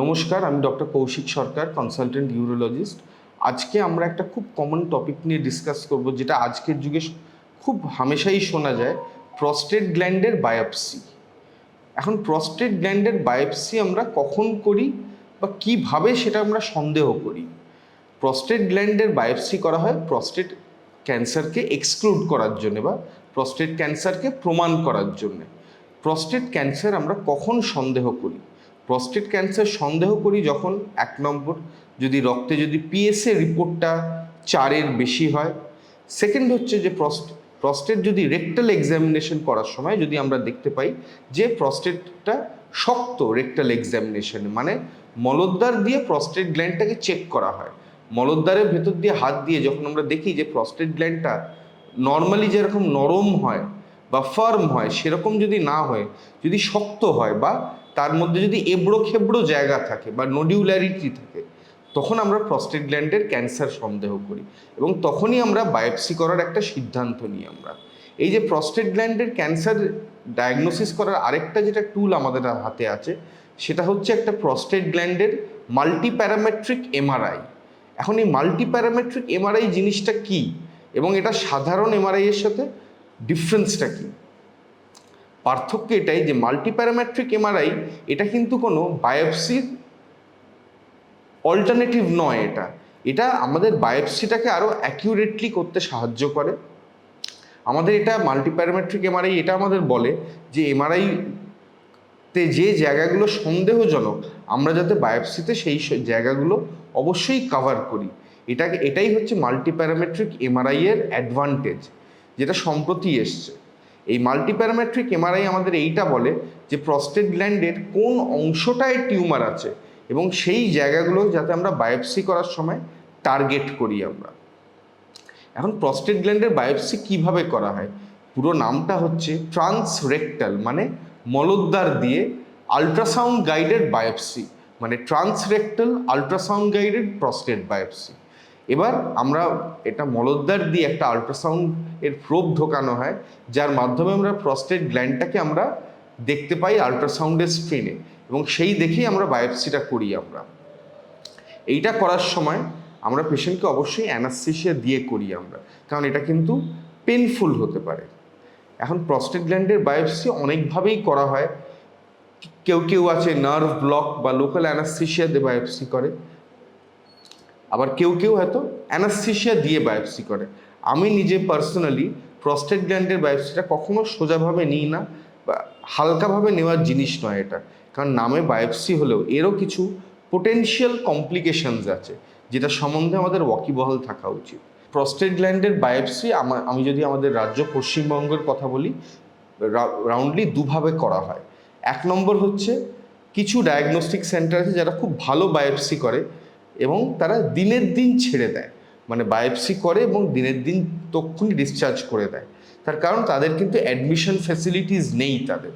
নমস্কার, আমি doctor Kaushik Sarkar consultant urologist আজকে আমরা একটা খুব কমন টপিক নিয়ে ডিসকাস করব, যেটা আজকের যুগে খুব হামেশাই শোনা যায় প্রস্টেট গ্ল্যান্ডের বায়োপসি এখন প্রস্টেট গ্ল্যান্ডের বায়োপসি আমরা কখন করি বা কীভাবে সেটা আমরা সন্দেহ করি? প্রস্টেট গ্ল্যান্ডের বায়োপসি করা হয় প্রস্টেট ক্যান্সারকে এক্সক্লুড করার জন্য বা প্রস্টেট ক্যান্সারকে প্রমাণ করার জন্য। প্রস্টেট ক্যান্সার আমরা কখন সন্দেহ করি? প্রস্টেট ক্যান্সার সন্দেহ করি যখন এক নম্বর, যদি রক্তে যদি পিএসএ রিপোর্টটা চারের বেশি হয়। সেকেন্ড হচ্ছে যে প্রস্ট প্রস্টেট যদি রেকটাল এক্সামিনেশন করার সময় যদি আমরা দেখতে পাই যে প্রস্টেটটা শক্ত রেকটাল এক্সামিনেশন মানে মলদ্বার দিয়ে প্রস্টেট গ্ল্যান্ডটাকে চেক করা হয়। মলদ্বারের ভেতর দিয়ে হাত দিয়ে যখন আমরা দেখি যে প্রস্টেট গ্ল্যান্ডটা নর্মালি যেরকম নরম হয় বা ফার্ম হয়, সেরকম যদি না হয়, যদি শক্ত হয় বা তার মধ্যে যদি এবড়ো খেবড়ো জায়গা থাকে বা নডিউলারিটি থাকে, তখন আমরা প্রস্টেট গ্ল্যান্ডের ক্যান্সার সন্দেহ করি এবং তখনই আমরা বায়োপসি করার একটা সিদ্ধান্ত নিই আমরা। এই যে প্রস্টেট গ্ল্যান্ডের ক্যান্সার ডায়াগনোসিস করার আরেকটা যেটা টুল আমাদের হাতে আছে, সেটা হচ্ছে একটা প্রস্টেট গ্ল্যান্ডের মাল্টি প্যারামেট্রিক এমআরআই এখন এই মাল্টি প্যারামেট্রিক এমআরআই জিনিসটা কি এবং এটা সাধারণ এমআরআই এর সাথে ডিফারেন্সটা কি? পার্থক্য এটাই যে মাল্টি প্যারামেট্রিক এমআরআই এটা কিন্তু কোনো বায়োপসির অল্টারনেটিভ নয় এটা। এটা আমাদের বায়োপসিটাকে আরও অ্যাকিউরেটলি করতে সাহায্য করে। আমাদের এটা মাল্টিপ্যারামেট্রিক এমআরআই এটা আমাদের বলে যে এমআরআই তে যে জায়গাগুলো সন্দেহজনক, আমরা যাতে বায়োপসিতে সেই জায়গাগুলো অবশ্যই কভার করি। এটাকে, এটাই হচ্ছে মাল্টিপ্যারামেট্রিক এমআরআই এর অ্যাডভান্টেজ যেটা সম্প্রতি এসছে। এই মাল্টিপ্যারামেট্রিক এমআরআই আমাদের এইটা বলে যে প্রস্টেট গ্ল্যান্ডের কোন অংশটায় টিউমার আছে এবং সেই জায়গাগুলো যাতে আমরা বায়োপসি করার সময় টার্গেট করি আমরা। এখন প্রস্টেট গ্ল্যান্ডের বায়োপসি কীভাবে করা হয়? পুরো নামটা হচ্ছে ট্রান্সরেক্টাল মানে মলদ্বার দিয়ে আল্ট্রাসাউন্ড গাইডেড বায়োপসি মানে transrectal ultrasound guided prostate biopsy এবার আমরা এটা মলদ্বার দিয়ে একটা আল্ট্রাসাউন্ড এর প্রোব ঢোকানো হয়, যার মাধ্যমে আমরা প্রস্টেট গ্ল্যান্ডটাকে আমরা দেখতে পাই আল্ট্রাসাউন্ডের স্ক্রিনে এবং সেই দেখেই আমরা বায়োপসিটা করি আমরা। এইটা করার সময় আমরা পেশেন্টকে অবশ্যই অ্যানাস্থেশিয়া দিয়ে করি আমরা, কারণ এটা কিন্তু পেনফুল হতে পারে। এখন প্রস্টেট গ্ল্যান্ডের বায়োপসি অনেকভাবেই করা হয়। কেউ কেউ আছে নার্ভ ব্লক বা লোকাল অ্যানাস্থেশিয়া দিয়ে বায়োপসি করে। আবার কেউ কেউ হয়তো অ্যানাস্থেশিয়া দিয়ে বায়োপসি করে। আমি নিজে পার্সোনালি প্রস্টেট গ্ল্যান্ডের বায়োপসিটা কখনো সোজাভাবে নিই না, বা হালকাভাবে নেওয়ার জিনিস নয় এটা। কারণ নামে বায়োপসি হলেও এরও কিছু পোটেনশিয়াল কমপ্লিকেশনস আছে, যেটা সম্বন্ধে আমাদের ওয়াকিবহাল থাকা উচিত। প্রস্টেট গ্ল্যান্ডের বায়োপসি আমি যদি আমাদের রাজ্য পশ্চিমবঙ্গের কথা বলি রাউন্ডলি দুভাবে করা হয়। এক নম্বর হচ্ছে কিছু ডায়াগনস্টিক সেন্টার আছে যারা খুব ভালো বায়োপসি করে এবং তারা দিনের দিন ছেড়ে দেয়। মানে বায়োপসি করে এবং দিনের দিন তক্ষুনি ডিসচার্জ করে দেয়। তার কারণ তাদের কিন্তু অ্যাডমিশন ফ্যাসিলিটিস নেই তাদের।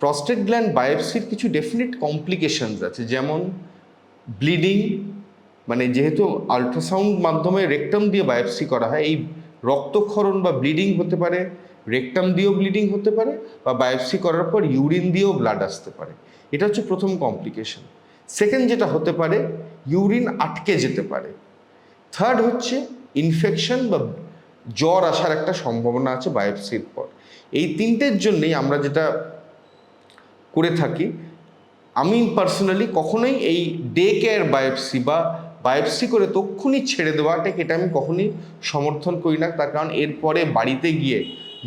প্রস্টেট গ্ল্যান্ড বায়োপসির কিছু ডেফিনেট কমপ্লিকেশনস আছে, যেমন ব্লিডিং মানে যেহেতু আল্ট্রাসাউন্ড মাধ্যমে রেকটাম দিয়ে বায়োপসি করা হয়, এই রক্তক্ষরণ বা ব্লিডিং হতে পারে রেকটাম দিয়েও ব্লিডিং হতে পারে বা বায়োপসি করার পর ইউরিন দিয়েও ব্লাড আসতে পারে। এটা হচ্ছে প্রথম কমপ্লিকেশন সেকেন্ড যেটা হতে পারে ইউরিন আটকে যেতে পারে। থার্ড হচ্ছে ইনফেকশন বা জ্বর আসার একটা সম্ভাবনা আছে বায়োপসির পর। এই তিনটের জন্যেই আমরা যেটা করে থাকি, আমি পার্সোনালি কখনোই এই ডে কেয়ার বায়োপসি বা বায়োপসি করে তক্ষুনি ছেড়ে দেওয়াটাকে এটা আমি কখনোই সমর্থন করি না। তার কারণ এরপরে বাড়িতে গিয়ে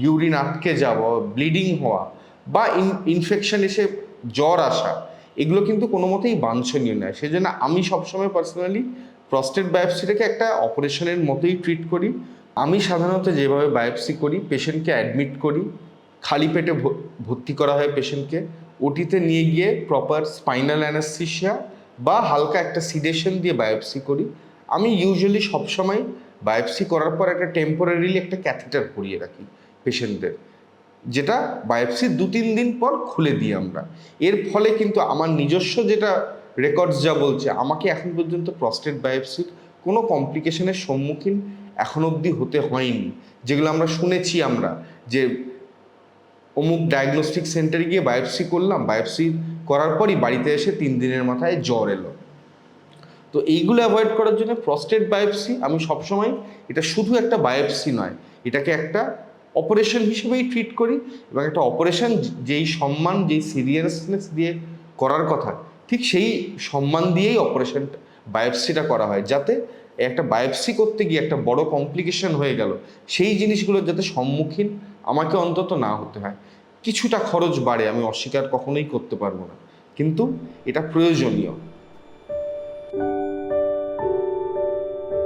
ইউরিন আটকে যাওয়া ব্লিডিং হওয়া বা ইনফেকশন এসে জ্বর আসা এগুলো কিন্তু কোনো মতেই বাঞ্ছনীয় নয়। সেই জন্য আমি সবসময় পার্সোনালি প্রস্টেট বায়োপসিটাকে একটা অপারেশনের মতোই ট্রিট করি। আমি সাধারণত যেভাবে বায়োপসি করি পেশেন্টকে অ্যাডমিট করি, খালি পেটে ভর্তি করা হয় পেশেন্টকে ওটিতে নিয়ে গিয়ে প্রপার স্পাইনাল অ্যানাস্থিসিয়া বা হালকা একটা সিডেশন দিয়ে বায়োপসি করি। আমি ইউজুয়ালি সবসময় বায়োপসি করার পর একটা টেম্পোরারিলি একটা ক্যাথেটার পরিয়ে রাখি পেশেন্টদের যেটা বায়োপসির দু তিন দিন পর খুলে দিই আমরা। এর ফলে কিন্তু আমার নিজস্ব যেটা রেকর্ডস যা বলছে, আমাকে এখন পর্যন্ত প্রস্টেট বায়োপসির কোনো কমপ্লিকেশনের সম্মুখীন এখন অবধি হতে হয়নি। যেগুলো আমরা শুনেছি আমরা, যে অমুক ডায়াগনস্টিক সেন্টারে গিয়ে বায়োপসি করলাম বায়োপসি করার পরই বাড়িতে এসে তিন দিনের মাথায় জ্বর এলো। তো এইগুলো অ্যাভয়েড করার জন্য প্রস্টেট বায়োপসি আমি সবসময় এটা শুধু একটা বায়োপসি নয়, এটাকে একটা অপারেশন হিসেবেই ট্রিট করি এবং একটা অপারেশন যেই সম্মান, যেই সিরিয়াসনেস দিয়ে করার কথা, ঠিক সেই সম্মান দিয়েই অপারেশন বায়োপসিটা করা হয়। যাতে একটা বায়োপসি করতে গিয়ে একটা বড় কমপ্লিকেশন হয়ে গেল, সেই জিনিসগুলোর যাতে সম্মুখীন আমাকে অন্তত না হতে হয়। কিছুটা খরচ বাড়ে, আমি অস্বীকার কখনোই করতে পারব না। কিন্তু এটা প্রয়োজনীয়।